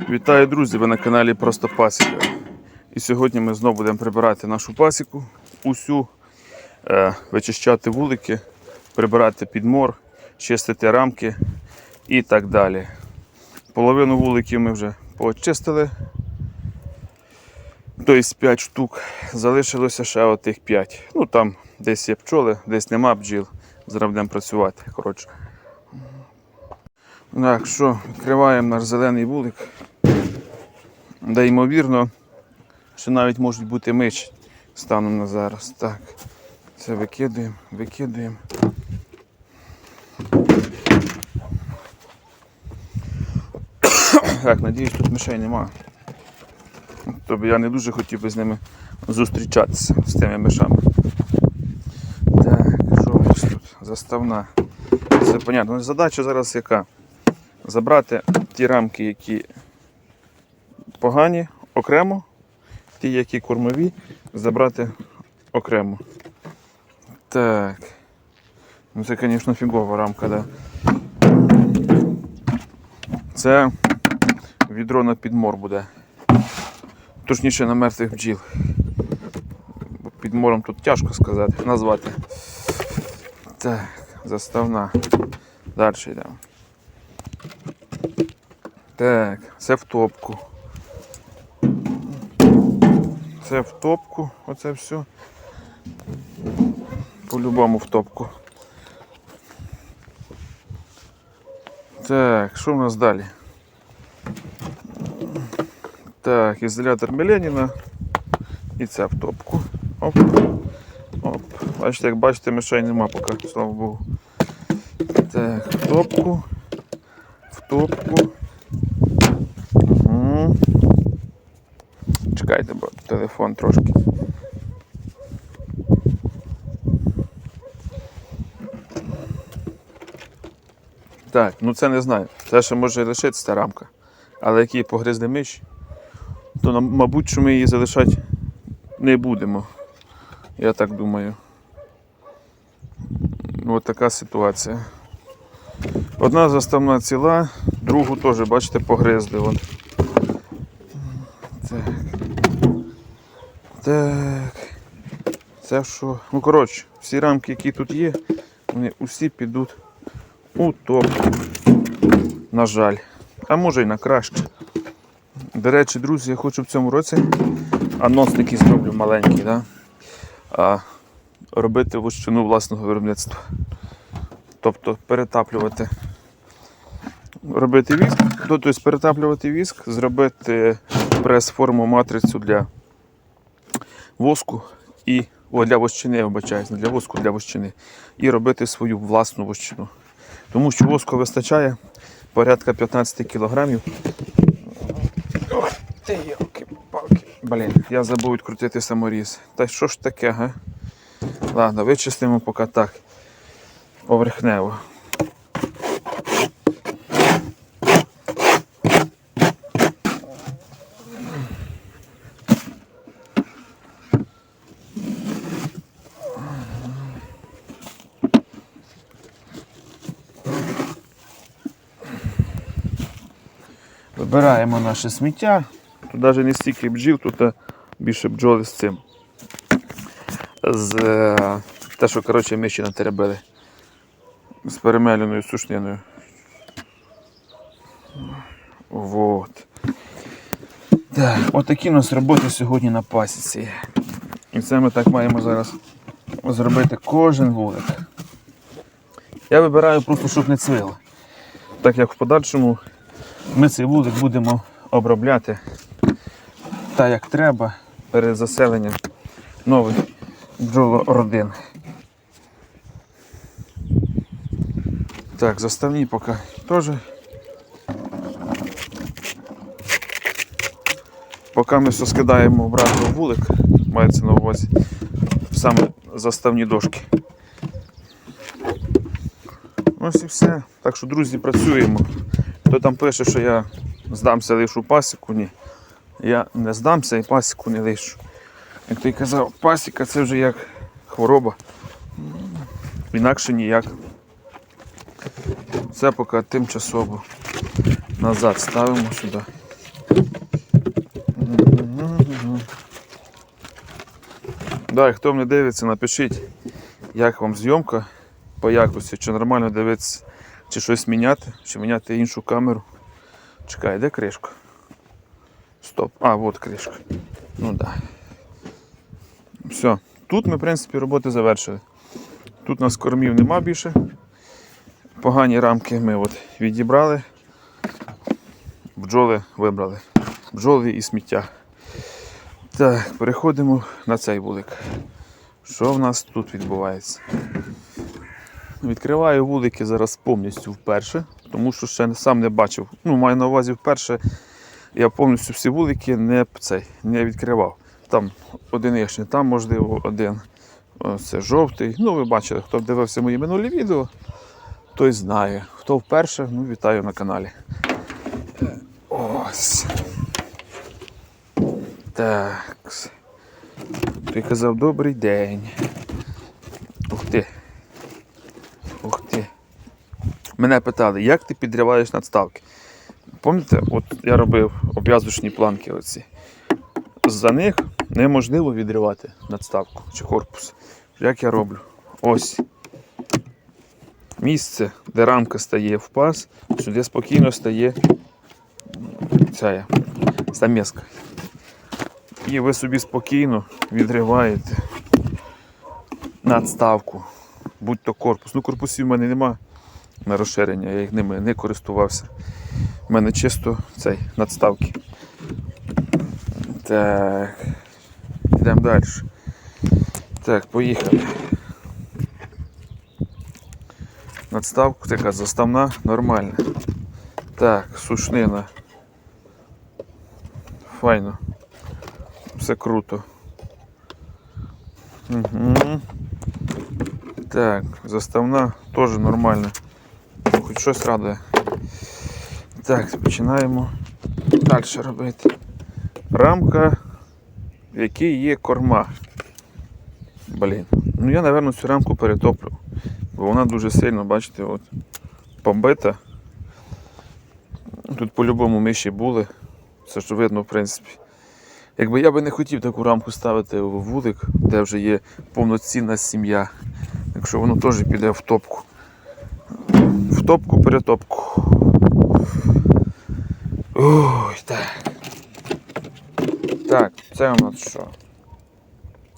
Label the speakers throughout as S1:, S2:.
S1: Вітаю, друзі! Ви на каналі Просто Пасіка. І сьогодні ми знову будемо прибирати нашу пасіку, усю, е, вичищати вулики, прибирати підмор, чистити рамки і так далі. Половину вуликів ми вже почистили. Тобто 5 штук. Залишилося ще отих 5. Ну там десь є пчоли, десь нема бджіл. Зараз будемо працювати. Коротше. Так, що, відкриваємо наш зелений вулик. Де ймовірно, що навіть можуть бути миші станом на зараз. Так, це викидуємо, викидуємо. Так, надіюсь, тут мишей нема. Тобто я не дуже хотів би з ними зустрічатися з тими мишами. Так, що у нас тут? Заставна. Все понятно. Задача зараз яка? Забрати ті рамки, які погані, окремо, ті, які кормові, забрати окремо. Так. Ну це, звісно, фігова рамка, да. Це відро на підмор буде. Точніше на мертвих бджіл. Підмором тут тяжко сказати, назвати. Так, заставна. Далі йдемо. Так, це в топку. Це в топку, оце все. По-любому в топку. Так, що в нас далі? Так, ізолятор Міленіна. І це в топку. Оп. Оп. Бачите, як бачите, мишей нема поки, слава Богу. Так, в топку. В топку. Чекайте, бо телефон трошки. Так, ну це не знаю. Це ще може лишитися рамка. Але як її погризли миші, то мабуть, що ми її залишати не будемо. Я так думаю. Ось така ситуація. Одна заставна ціла, другу теж, бачите, погризли. Вон. Так. Це що? Ну, коротше, всі рамки, які тут є, вони усі підуть у топку. На жаль. А може і на краще. До речі, друзі, я хочу в цьому році анонс такий зроблю маленький, да? а, робити вощину власного виробництва. Тобто перетаплювати. Робити віск, ну, тобто перетаплювати віск, зробити прес-форму матрицю для воску і о, для вощини, я вибачаюсь, не для воску, для вощини. І робити свою власну вощину. Тому що воску вистачає порядка 15 кілограмів. Ти. Блін, я забув відкрутити саморіз. Та що ж таке, га? Ладно, вичистимо поки так. Поверхнево. Вибираємо наше сміття. Тут навіть не стільки бджіл, тут більше бджоли з цим. З е, те, що коротше, миші натеребили. З перемеленою сушниною. Вот. Так, отакі у нас роботи сьогодні на пасіці. І це ми так маємо зараз зробити кожен вулик. Я вибираю просто, щоб не цвило. Так як в подальшому ми цей вулик будемо обробляти так, як треба перед заселенням нових бджолородин. Так, заставні поки теж. Поки ми все скидаємо обратно в вулик, мається на увазі саме заставні дошки. Ось і все. Так що, друзі, працюємо. Хто там пише, що я здамся лишу пасіку, ні. Я не здамся і пасіку не лишу. Як той казав, пасіка це вже як хвороба. Інакше ніяк. Це поки тимчасово назад ставимо сюди. Да, і хто мене дивиться, напишіть, як вам зйомка по якості, чи нормально дивитися, чи щось міняти, чи міняти іншу камеру. Чекай, де кришка? Стоп. А, от кришка. Ну. Да. Все. Тут ми, в принципі, роботи завершили. Тут у нас кормів нема більше. Погані рамки ми от відібрали. Бджоли вибрали. Бджоли і сміття. Так, переходимо на цей вулик. Що в нас тут відбувається? Відкриваю вулики зараз повністю вперше, тому що ще сам не бачив. Ну, маю на увазі вперше. Я повністю всі вулики не, цей, не відкривав. Там одиничний, там можливо один. Це жовтий. Ну, ви бачили, хто дивився мої минулі відео, той знає. Хто вперше, ну вітаю на каналі. Ось. Так. Ти казав добрий день. Ух ти. Мене питали, як ти підриваєш надставки? Пам'ятаєте, от я робив обв'язочні планки оці. За них неможливо відривати надставку чи корпус. Як я роблю? Ось. Місце, де рамка стає в паз, сюди спокійно стає ця стамеска. І ви собі спокійно відриваєте надставку, будь то корпус. Ну, корпусів в мене нема на розширення, я їх ними не користувався. У мене чисто цей надставки. Так. Йдемо далі. Так, поїхали. Надставка така заставна, нормальна. Так, сушнина. Файно. Все круто. Угу. Так, заставна теж нормальна. Хоч щось радує. Так, починаємо далі робити. Рамка, в якій є корма. Блін. Ну я, напевно, цю рамку перетоплю. Бо вона дуже сильно, бачите, от, побита. Тут по-любому миші були. Це ж видно, в принципі. Якби я би не хотів таку рамку ставити в вулик, де вже є повноцінна сім'я. Якщо воно теж піде в топку. Топку перетопку. Ой, так. Так, це у нас що?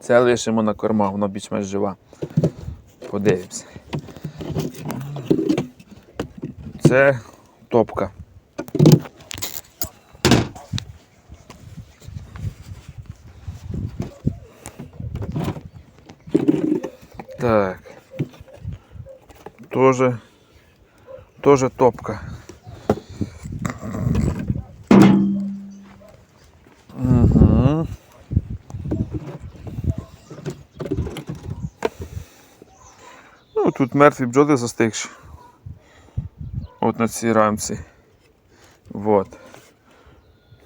S1: Це лишимо на корма, воно більш-менш жива. Подивимося. Це топка. Так. Тоже, тоже топка. Угу. Ну, тут мертві бджоли застигші. От на цій рамці. Вот.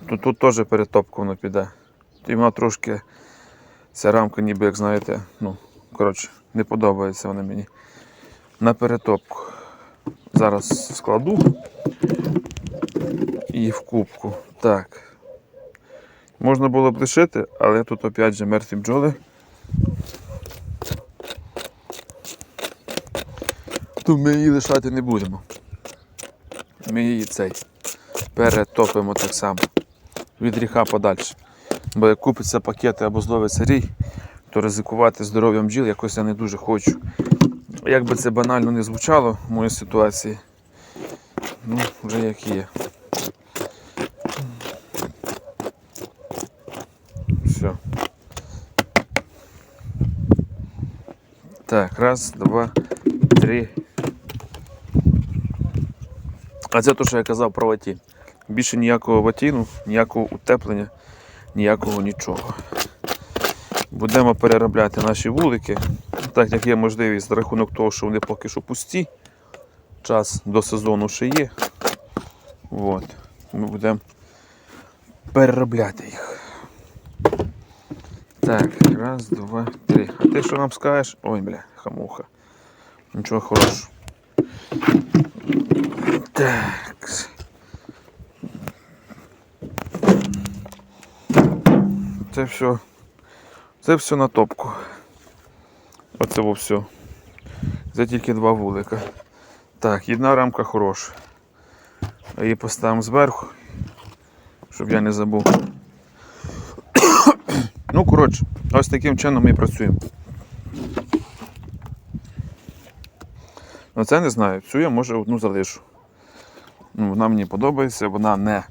S1: Тут, тут теж перетопка воно піде. І вона трошки, ця рамка ніби, як знаєте, ну, коротше, не подобається вона мені. На перетопку. Зараз складу і в кубку. Так. Можна було б лишити, але тут опять же мертві бджоли. То ми її лишати не будемо. Ми її цей перетопимо так само. Від гріха подальше. Бо як купиться пакети або зловиться рій, то ризикувати здоров'ям бджіл якось я не дуже хочу. Як би це банально не звучало в моїй ситуації, ну, вже як є. Все. Так, раз, два, три. А це те, що я казав про ватін. Більше ніякого ватіну, ніякого утеплення, ніякого нічого. Будемо переробляти наші вулики, так як є можливість за рахунок того, що вони поки що пусті. Час до сезону ще є. От. Ми будемо переробляти їх. Так, раз, два, три. А ти що нам скажеш? Ой, бля, хамуха. Нічого хорошого. Так. Це все. Це все на топку. Оце все. Це тільки два вулика. Так, одна рамка хороша. Її поставимо зверху, щоб я не забув. ну, коротше, ось таким чином ми працюємо. Ну, це не знаю. Цю я може одну залишу. Ну, вона мені подобається, вона не.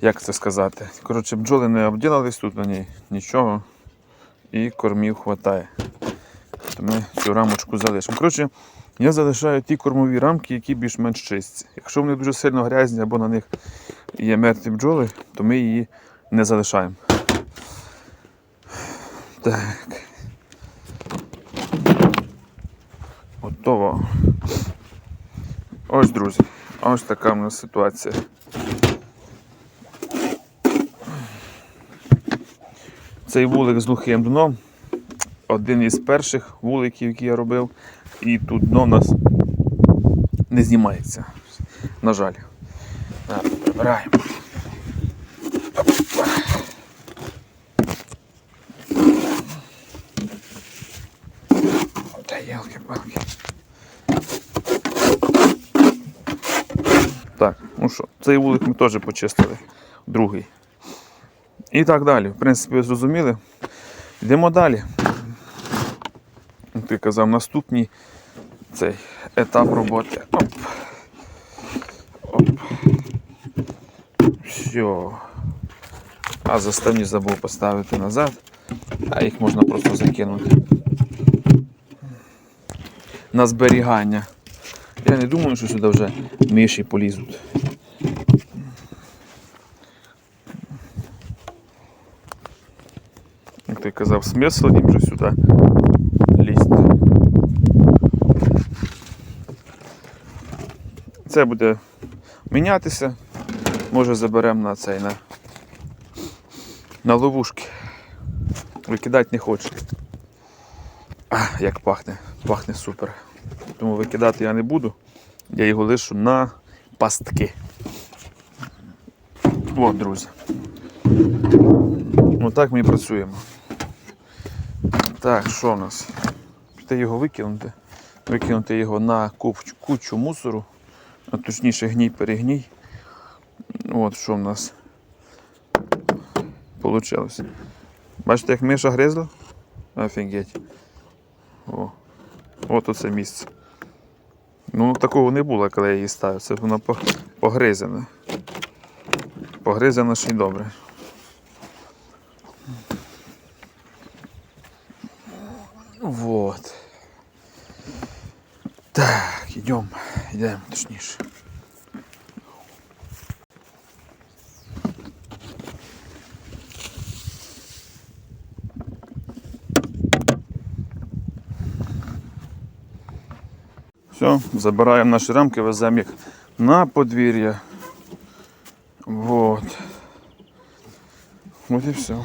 S1: Як це сказати? Коротше, бджоли не обділились тут на ній, нічого. І кормів хватає. Ми цю рамочку залишимо. Коротше, я залишаю ті кормові рамки, які більш-менш чисті. Якщо вони дуже сильно грязні або на них є мертві бджоли, то ми її не залишаємо. Так. Готово. Ось, друзі, ось така в нас ситуація. Цей вулик з глухим дном. Один із перших вуликів, які я робив. І тут дно в нас не знімається. На жаль. Прибираємо. Та ялки-палки. Так, ну що, цей вулик ми теж почистили. Другий. І так далі. В принципі, зрозуміли. Йдемо далі. Ти казав, наступний цей етап роботи. Оп. Оп. Все. А заставні забув поставити назад, а їх можна просто закинути. На зберігання. Я не думаю, що сюди вже миші полізуть. Як ти казав, смисл їм вже сюди Це буде мінятися. Може заберемо на цей на, на ловушки. Викидати не хочу. А, як пахне, пахне супер. Тому викидати я не буду. Я його лишу на пастки. От, друзі. Ну так ми і працюємо. Так, що в нас? Піти його викинути. Викинути його на куч- кучу мусору, а точніше гній перегній. От що в нас вийшло. Бачите, як миша гризла? Офігеть. О, от оце місце. Ну, такого не було, коли я її ставив. Це воно по- погризане. Погризане ще й добре. Вот. Так, идем, идем, точніше. Все, забираємо наші рамки, веземо їх на подвір'я. Вот. Вот і все.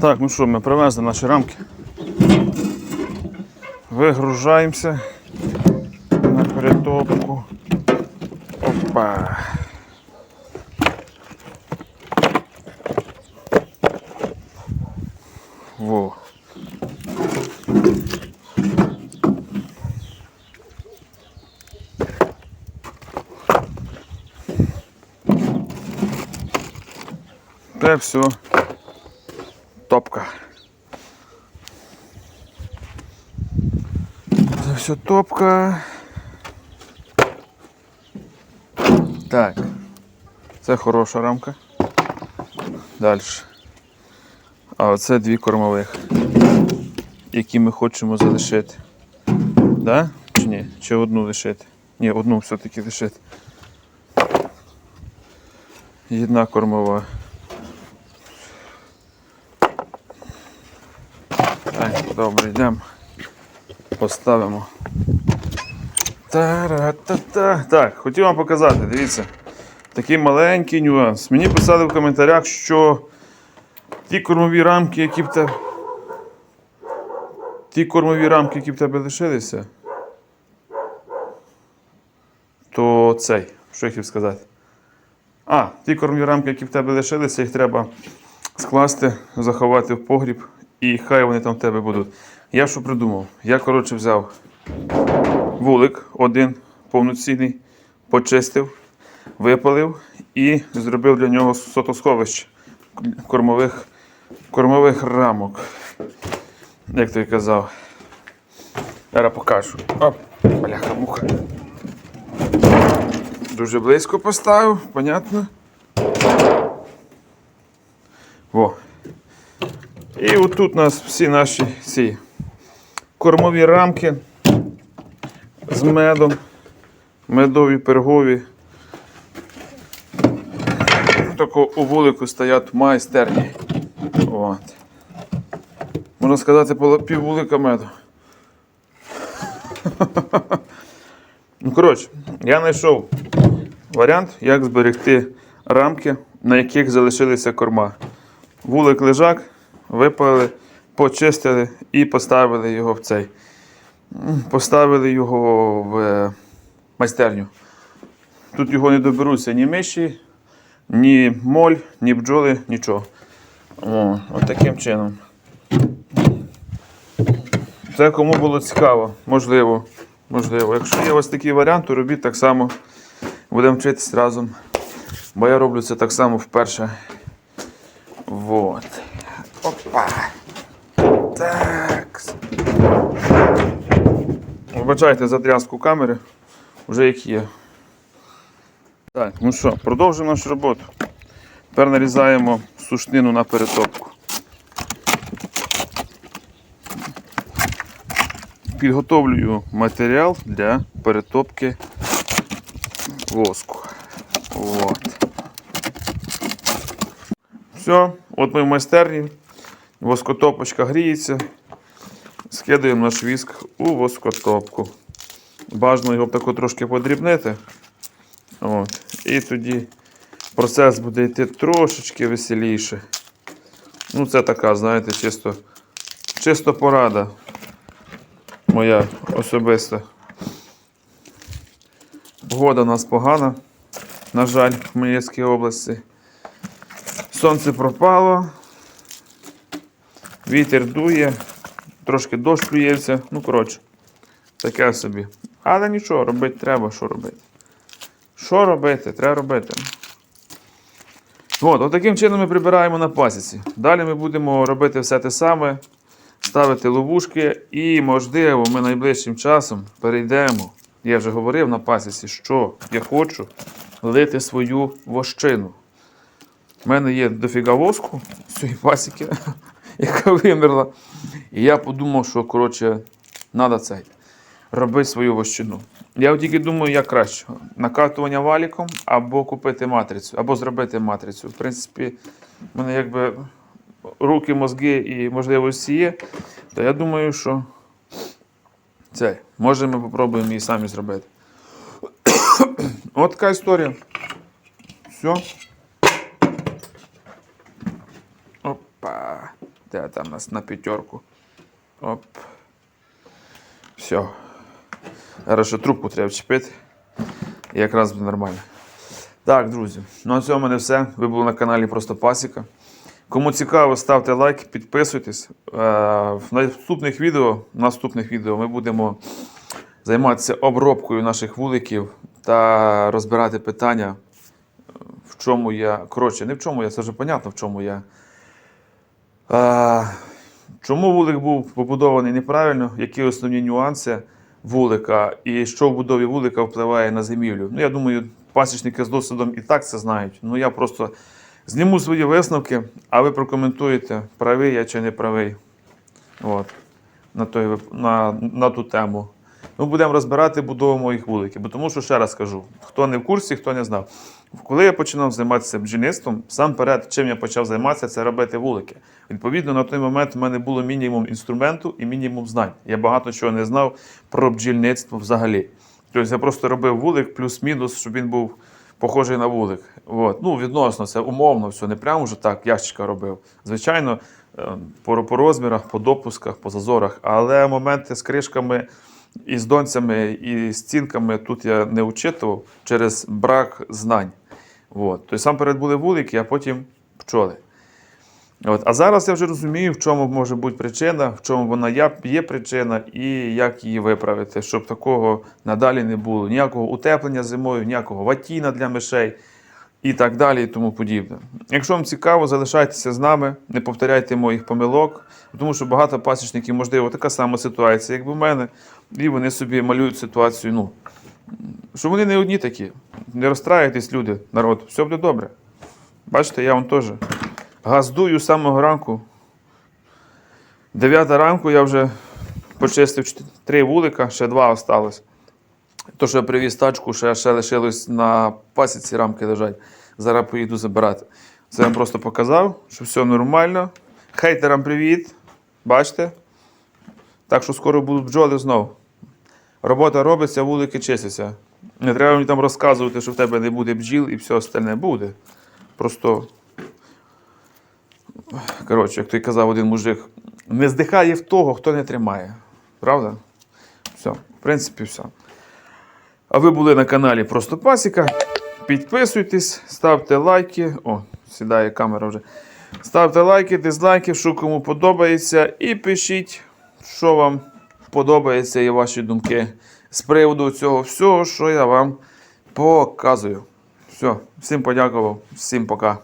S1: Так, ну що, ми привезли наші рамки. Вигружаємося на перетопку. Опа. Во. Це все топка. Це все топка. Так. Це хороша рамка. Далі. А оце дві кормових, які ми хочемо залишити. Да? Чи ні? Чи одну лишити? Ні, одну все-таки лишити. Одна кормова. Так, добре, йдемо. Поставимо. Та-ра-та-та. Так, хотів вам показати, дивіться. Такий маленький нюанс. Мені писали в коментарях, що ті кормові рамки, які б те. Ті ті кормові рамки, які в тебе лишилися, то цей, що я хотів сказати? А, ті кормові рамки, які в тебе лишилися, їх треба скласти, заховати в погріб, і хай вони там в тебе будуть. Я що придумав? Я, коротше, взяв вулик один повноцінний, почистив, випалив і зробив для нього сотосховище кормових, кормових рамок. Як той казав. Зараз покажу. Оп, бляха муха. Дуже близько поставив, понятно. Во. І отут у нас всі наші ці кормові рамки з медом, медові пергові. Тако у вулику стоять майстерні. От. Можна сказати, пів вулика меду. Ну, коротше, я знайшов варіант, як зберегти рамки, на яких залишилися корма. Вулик лежак, випали, почистили і поставили його в цей. Поставили його в е, майстерню. Тут його не доберуться ні миші, ні моль, ні бджоли, нічого. О, от таким чином. Це кому було цікаво, можливо. Можливо. Якщо є у вас такий варіант, то робіть так само. Будемо вчитись разом. Бо я роблю це так само вперше. Вот. Опа. Так. Вибачайте за тряску камери. Вже як є. Так, ну що, продовжуємо нашу роботу. Тепер нарізаємо сушнину на перетопку. Підготовлюю матеріал для перетопки воску. От. Все, от ми в майстерні. Воскотопочка гріється. Скидаємо наш віск у воскотопку. Бажано його тако трошки подрібнити. От. І тоді процес буде йти трошечки веселіше. Ну, це така, знаєте, чисто, чисто порада. Моя особиста. Погода у нас погана, на жаль, в Хмельницькій області. Сонце пропало, вітер дує, трошки дощ плюється. Ну, коротше, таке собі. Але нічого, робити треба, що робити. Що робити? Треба робити. От, от таким чином ми прибираємо на пасіці. Далі ми будемо робити все те саме, ставити ловушки і, можливо, ми найближчим часом перейдемо. Я вже говорив на пасіці, що я хочу лити свою вощину. У мене є дофіга воску з цієї пасіки, яка вимерла. І я подумав, що коротше, треба цей робити свою вощину. Я тільки думаю, як краще: накатування валіком або купити матрицю, або зробити матрицю. В принципі, в мене якби руки, мозги і можливості є. То я думаю, що цей, може ми спробуємо її самі зробити. От така історія. Все. Опа. Де там у нас на п'ятерку? Оп. Все. Зараз ще трубку треба вчепити. І якраз буде нормально. Так, друзі. Ну на цьому мене все. Ви були на каналі Просто Пасіка. Кому цікаво, ставте лайк, підписуйтесь. Е, В наступних відео, в наступних відео ми будемо займатися обробкою наших вуликів та розбирати питання, в чому я. Коротше, не в чому я, це вже понятно, в чому я. Е, Чому вулик був побудований неправильно, які основні нюанси вулика і що в будові вулика впливає на зимівлю? Ну, я думаю, пасічники з досвідом і так це знають. Ну я просто зніму свої висновки, а ви прокоментуєте, правий я чи не правий. От, на, той, на, на ту тему. Ми будемо розбирати будову моїх вуликів. Бо тому що ще раз кажу, хто не в курсі, хто не знав. Коли я починав займатися бджільництвом, сам перед чим я почав займатися, це робити вулики. Відповідно, на той момент в мене було мінімум інструменту і мінімум знань. Я багато чого не знав про бджільництво взагалі. Тобто я просто робив вулик плюс-мінус, щоб він був похожий на вулик. От. Ну, відносно, це умовно, все, не прямо вже так ящичка робив. Звичайно, е, по, по розмірах, по допусках, по зазорах. Але моменти з кришками і з донцями, і з цінками тут я не учитував через брак знань. От. Тобто сам перед були вулики, а потім пчоли. От. А зараз я вже розумію, в чому може бути причина, в чому вона є причина і як її виправити, щоб такого надалі не було. Ніякого утеплення зимою, ніякого ватіна для мишей і так далі, і тому подібне. Якщо вам цікаво, залишайтеся з нами, не повторяйте моїх помилок, тому що багато пасічників, можливо, така сама ситуація, як в мене, і вони собі малюють ситуацію. Ну, що вони не одні такі. Не розстраюйтесь, люди, народ, все буде добре. Бачите, я вам теж газдую з самого ранку. Дев'ята ранку я вже почистив три вулика, ще два осталось. То, що я привіз тачку, ще, ще лишилось на пасіці рамки лежать. Зараз поїду забирати. Це я вам просто показав, що все нормально. Хейтерам привіт. Бачите? Так що скоро будуть бджоли знову. Робота робиться, вулики чистяться. Не треба мені там розказувати, що в тебе не буде бджіл і все остальне буде. Просто. Коротше, як той казав один мужик, не здихає в того, хто не тримає. Правда? Все, в принципі, все. А ви були на каналі Просто Пасіка. Підписуйтесь, ставте лайки. О, сідає камера вже. Ставте лайки, дизлайки, що кому подобається. І пишіть, що вам подобається і ваші думки з приводу цього всього, що я вам показую. Все, всім подякував, всім пока.